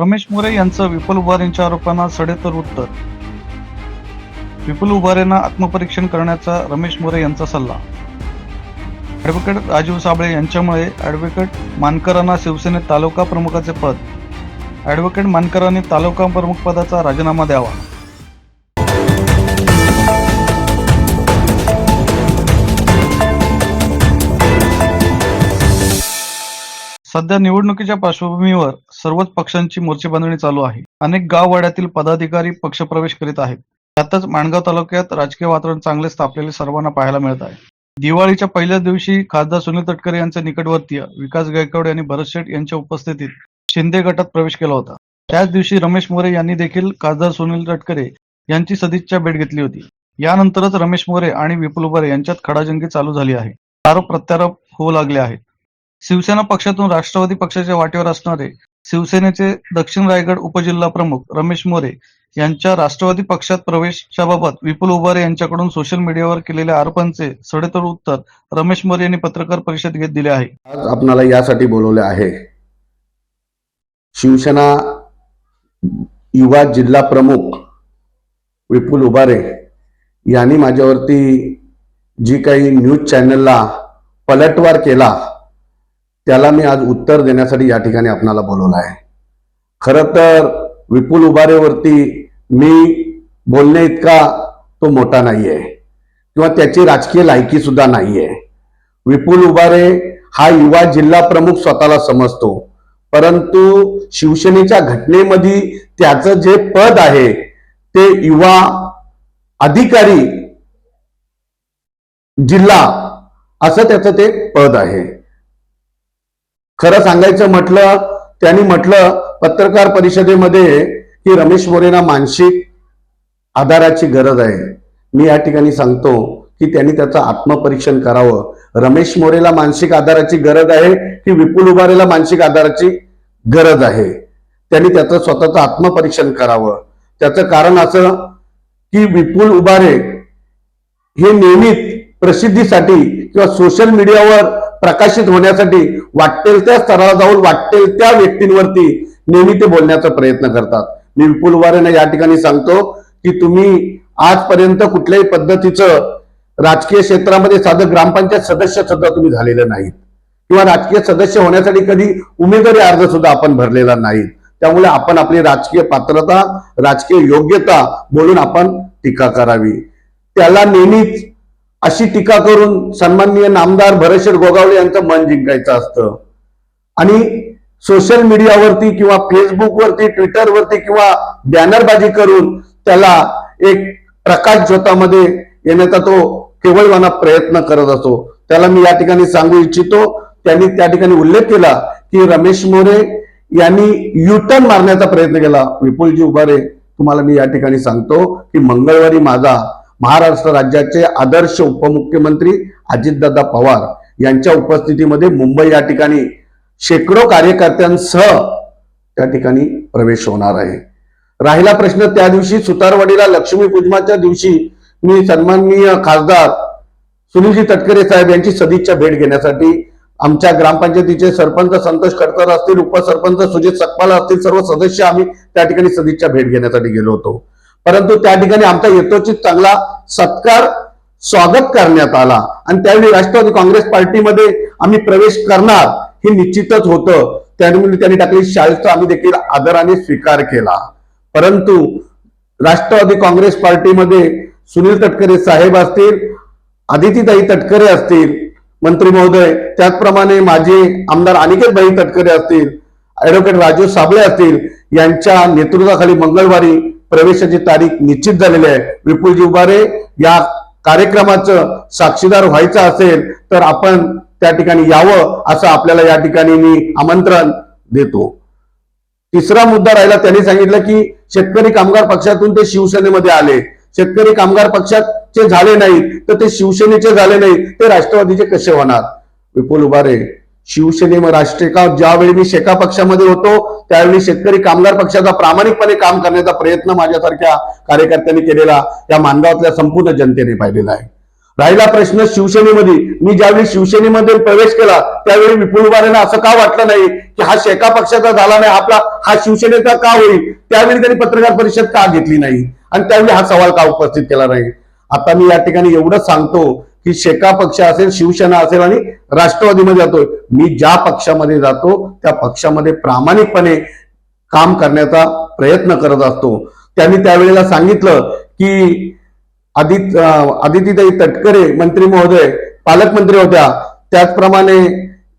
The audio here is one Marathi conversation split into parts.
रमेश मोरे यांचं विपुल उभारेंच्या आरोपांना सडेतर उत्तर. विपुल उभारेंना आत्मपरीक्षण करण्याचा रमेश मोरे यांचा सल्ला. ॲडव्होकेट राजीव साबळे यांच्यामुळे ॲडव्होकेट मानकरांना शिवसेनेत तालुका प्रमुखाचे पद. ॲडव्होकेट मानकरांनी तालुका प्रमुख पदाचा राजीनामा द्यावा. सध्या निवडणुकीच्या पार्श्वभूमीवर सर्वच पक्षांची मोर्चेबांधणी चालू आहे. अनेक गाववाड्यातील पदाधिकारी पक्षप्रवेश करीत आहेत. त्यातच माणगाव तालुक्यात राजकीय वातावरण चांगले तापलेले सर्वांना पाहायला मिळत आहे. दिवाळीच्या पहिल्याच दिवशी खासदार सुनील तटकरे यांचे निकटवर्तीय विकास गायकवाड यांनी भरत शेठ यांच्या उपस्थितीत शिंदे गटात प्रवेश केला होता. त्याच दिवशी रमेश मोरे यांनी देखील खासदार सुनील तटकरे यांची सदिच्छा भेट घेतली होती. यानंतरच रमेश मोरे आणि विपुल उभारे यांच्यात खडाजंगी चालू झाली आहे. आरोप प्रत्यारोप होऊ लागले आहेत. शिवसेना पक्षातून राष्ट्रवादी पक्षाच्या वाटेवर असणारे शिवसेनेचे दक्षिण रायगड उपजिल्हा प्रमुख रमेश मोरे यांच्या राष्ट्रवादी पक्षात प्रवेशाबाबत विपुल उभारे यांच्याकडून सोशल मीडियावर केलेल्या आरोपांचे सडेतोड उत्तर रमेश मोरे यांनी पत्रकार परिषद घेत दिले आहे. आज आपणाला यासाठी बोलवले आहे शिवसेना युवा जिल्हा प्रमुख विपुल उबारे यांनी माझ्यावरती जी काही न्यूज चॅनलला पलटवार केला त्याला मी आज उत्तर देण्यासाठी या ठिकाणी आपणाला बोलवलं आहे. खरं तर विपुल उबारेवरती मी बोलणे इतका तो मोठा नाही आहे किंवा त्याची राजकीय लायकी सुद्धा नाही आहे विपुल उबारे हा युवा जिल्हा प्रमुख स्वतःला समजतो. परंतु शिवसेनेच्या घटनेमध्ये त्याचं जे पद आहे ते युवा अधिकारी जिल्हा असं त्याचं ते पद आहे. खरं सांगायचं म्हटलं त्यांनी म्हटलं पत्रकार परिषदेमध्ये की रमेश मोरेना मानसिक आधाराची गरज आहे. मी या ठिकाणी सांगतो की त्यांनी त्याचं आत्मपरीक्षण करावं. रमेश मोरेला मानसिक आधाराची गरज आहे की विपुल उभारेला मानसिक आधाराची गरज आहे? त्यांनी त्याचं स्वतःचं आत्मपरीक्षण करावं. त्याचं कारण असं की विपुल उभारे हे नियमित प्रसिद्धीसाठी किंवा सोशल मीडियावर प्रकाशित होण्यासाठी वाटेल त्या स्तराला जाऊन वाटेल त्या व्यक्तींवरती नेहमी ते बोलण्याचा प्रयत्न करतात. मी विपुल उभारेंना या ठिकाणी सांगतो की तुम्ही आजपर्यंत कुठल्याही पद्धतीचं राजकीय क्षेत्रामध्ये साधं ग्रामपंचायत सदस्य सुद्धा तुम्ही झालेलं नाहीत. किंवा राजकीय सदस्य होण्यासाठी कधी उमेदवारी अर्ज सुद्धा आपण भरलेला नाही त्यामुळे आपण आपली राजकीय पात्रता राजकीय योग्यता बोलून आपण टीका करावी. त्याला नेहमीच अशी टीका करून सन्माननीय नामदार भरेशर गोगावले यांचं मन जिंकायचं असतं. आणि सोशल मीडियावरती किंवा फेसबुकवरती ट्विटरवरती किंवा बॅनरबाजी करून त्याला एक प्रकाश झोतामध्ये येण्याचा तो केवळवाना प्रयत्न करत असतो. त्याला मी या ठिकाणी सांगू इच्छितो. त्यांनी त्या ठिकाणी उल्लेख केला की रमेश मोरे यांनी युटर्न मारण्याचा प्रयत्न केला. विपुलजी उभारे तुम्हाला मी या ठिकाणी सांगतो की मंगळवारी माझा महाराष्ट्र राज्याचे आदर्श उपमुख्यमंत्री अजितदादा पवार यांच्या उपस्थितीमध्ये मुंबई या ठिकाणी शेकडो कार्यकर्त्यांसह त्या ठिकाणी प्रवेश होणार आहे. राहिला प्रश्न त्या दिवशी सुतारवाडीला लक्ष्मी पूजनाच्या दिवशी मी सन्माननीय खासदार सुनीलजी तटकरे साहेब यांची सदिच्छा भेट घेण्यासाठी आमच्या ग्रामपंचायतीचे सरपंच संतोष खडतर असतील उपसरपंच सुजित सकपाल असतील सर्व सदस्य आम्ही त्या ठिकाणी सदिच्छा भेट घेण्यासाठी गेलो होतो. परंतु त्या ठिकाणी आमचा यथोचित चांगला सत्कार स्वागत करण्यात आला. आणि त्यावेळी राष्ट्रवादी काँग्रेस पार्टीमध्ये आम्ही प्रवेश करणार हे निश्चितच होतं. त्यामुळे त्यांनी टाकली शाळेचा आम्ही देखील आदराने स्वीकार केला. परंतु राष्ट्रवादी काँग्रेस पार्टीमध्ये सुनील तटकरे साहेब असतील आदितीताई तटकरे असतील मंत्री महोदय त्याचप्रमाणे माझे आमदार अनिकेत भाई तटकरे असतील ऍडव्होकेट राजू साबळे असतील यांच्या नेतृत्वाखाली मंगळवारी प्रवेशाची तारीख निश्चित झालेली आहे. विपुलजी उभारे या कार्यक्रमाचं साक्षीदार व्हायचं असेल तर आपण त्या ठिकाणी यावं असं आपल्याला या ठिकाणी मी आमंत्रण देतो. तिसरा मुद्दा राहिला त्यांनी सांगितलं की शेतकरी कामगार पक्षातून ते शिवसेनेमध्ये आले. शेतकरी कामगार पक्षाचे झाले नाहीत तर ते शिवसेनेचे झाले नाहीत ते राष्ट्रवादीचे कसे होणार? विपुल उभारे शिवसेने राष्ट्रीय ज्यावेळी मी शेका पक्षामध्ये होतो त्यावेळी शेतकरी कामगार पक्षाचा प्रामाणिकपणे काम करण्याचा प्रयत्न माझ्यासारख्या कार्यकर्त्यांनी केलेला या मानगावातल्या संपूर्ण जनतेने पाहिलेला आहे. राहिला प्रश्न शिवसेनेमध्ये. मी ज्यावेळी शिवसेनेमध्ये प्रवेश केला त्यावेळी विपुल उभारेंना असं का वाटलं नाही की हा शेका पक्षाचा झाला नाही आपला हा शिवसेनेचा का होईल? त्यावेळी त्यांनी पत्रकार परिषद का घेतली नाही? आणि त्यावेळी हा सवाल का उपस्थित केला नाही? आता मी या ठिकाणी एवढंच सांगतो की शेका पक्ष असेल शिवसेना असेल आणि राष्ट्रवादीमध्ये जातोय. मी ज्या पक्षामध्ये जातो त्या पक्षामध्ये प्रामाणिकपणे काम करण्याचा प्रयत्न करत असतो. त्यांनी त्यावेळेला सांगितलं की आदित आदितीताई तटकरे मंत्री महोदय पालकमंत्री होत्या. त्याचप्रमाणे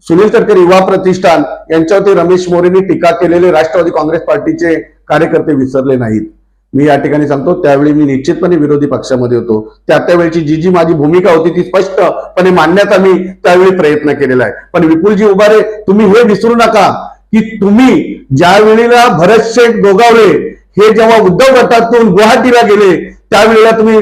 सुनील तटकरे युवा प्रतिष्ठान यांच्यावरती रमेश मोरेंनी टीका केलेले राष्ट्रवादी काँग्रेस पार्टीचे कार्यकर्ते विसरले नाहीत. मी या ठिकाणी सांगतो त्यावेळी मी निश्चितपणे विरोधी पक्षामध्ये होतो. त्या त्यावेळेची जी जी माझी भूमिका होती ती स्पष्टपणे मांडण्याचा मी त्यावेळी प्रयत्न केलेला आहे. पण विपुलजी उभारे तुम्ही हे विसरू नका की तुम्ही ज्या वेळेला भरत शेठ गोगावले हे जेव्हा उद्धव गटातून गुवाहाटीला गेले त्यावेळेला तुम्ही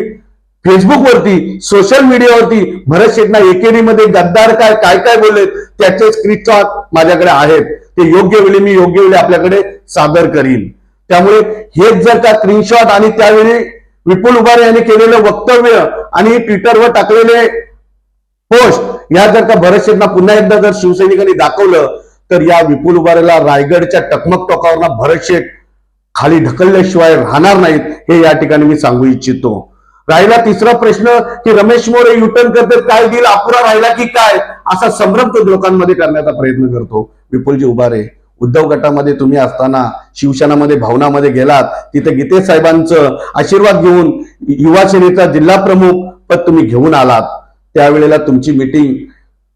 फेसबुक वरती सोशल मीडियावरती भरत शेठना एकेरीमध्ये गद्दार काय काय काय बोलले त्याचे स्क्रीनशॉट माझ्याकडे आहेत. ते योग्य वेळी मी योग्य वेळी आपल्याकडे सादर करीन. त्यामुळे हेच जर का स्क्रीनशॉट आणि त्यावेळी विपुल उभारे यांनी केलेलं वक्तव्य आणि ट्विटरवर टाकलेले पोस्ट या जर का भरतशेठना पुन्हा एकदा जर शिवसैनिकांनी दाखवलं तर या विपुल उभारेला रायगडच्या टकमक टोकावरना भरतशेठ खाली ढकलल्याशिवाय राहणार नाहीत हे या ठिकाणी मी सांगू इच्छितो. राहिला तिसरा प्रश्न की रमेश मोरे युटर्न करते काय? दिल अपुरा राहिला की काय? असा संभ्रम तो लोकांमध्ये करण्याचा प्रयत्न करतो. विपुलजी उभारे. उद्धव गटामध्ये तुम्ही असताना शिवसेनामध्ये भावनामध्ये गेलात तिथे गीते साहेबांचं आशीर्वाद घेऊन युवासेनेचा जिल्हा प्रमुख पद तुम्ही घेऊन आलात. त्यावेळेला तुमची मिटिंग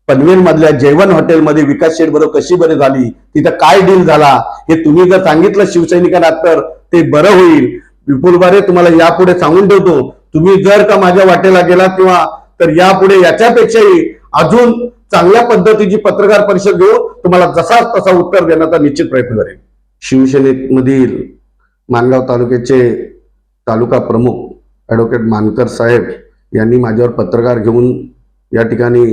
पनवेलमधल्या जेवण जैवन हॉटेलमध्ये विकास शेठ बरोबर कशी बरे झाली? तिथं काय डील झाला? हे तुम्ही जर सांगितलं शिवसैनिकांना तर ते बरं होईल. विपुल बारे तुम्हाला यापुढे सांगून ठेवतो. तुम्ही जर का माझ्या वाटेला गेला किंवा तर यापुढे याच्यापेक्षाही अजून चांगल्या पद्धतीची पत्रकार परिषद घेऊ तुम्हाला जसा तसा उत्तर देण्याचा निश्चित प्रयत्न करेन. शिवसेनेमधील मानगाव तालुक्याचे तालुका प्रमुख ऍडव्होकेट मानकर साहेब यांनी माझ्यावर पत्रकार घेऊन या ठिकाणी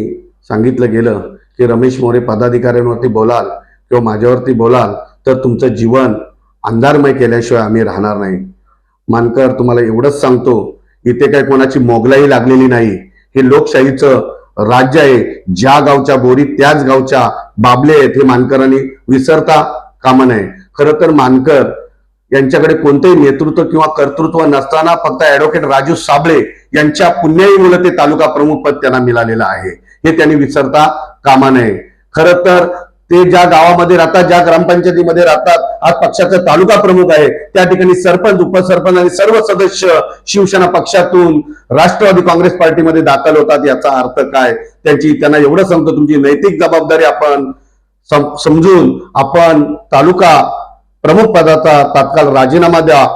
सांगितलं गेलं की रमेश मोरे पदाधिकाऱ्यांवरती बोलाल किंवा माझ्यावरती बोलाल तर तुमचं जीवन अंधारमय केल्याशिवाय आम्ही राहणार नाही. मानकर तुम्हाला एवढंच सांगतो इथे काय कोणाची मोगलाई लागलेली नाही. हे लोकशाहीचं राज्य आहे. ज्या गावच्या बोरी त्याच गावच्या बाबले आहेत हे मानकरांनी विसरता कामा नये. खरं तर मानकर यांच्याकडे कोणतेही नेतृत्व किंवा कर्तृत्व नसताना फक्त ऍडव्होकेट राजू साबळे यांच्या पुण्याईमुळे ते तालुका प्रमुख पद त्यांना मिळालेलं आहे. हे त्यांनी विसरता कामा नये. खरं तर ते ज्या गावामध्ये राहतात ज्या ग्रामपंचायतीमध्ये राहतात आज पक्षाचा तालुका प्रमुख आहे. त्या ठिकाणी सरपंच उपसरपंच आणि सर्व सदस्य शिवसेना पक्षातून राष्ट्रवादी काँग्रेस पार्टीमध्ये दाखल होतात याचा अर्थ काय? त्यांची त्यांना एवढं सांगतो तुमची नैतिक जबाबदारी आपण समजून आपण तालुका प्रमुख पदाचा तात्काळ राजीनामा द्या.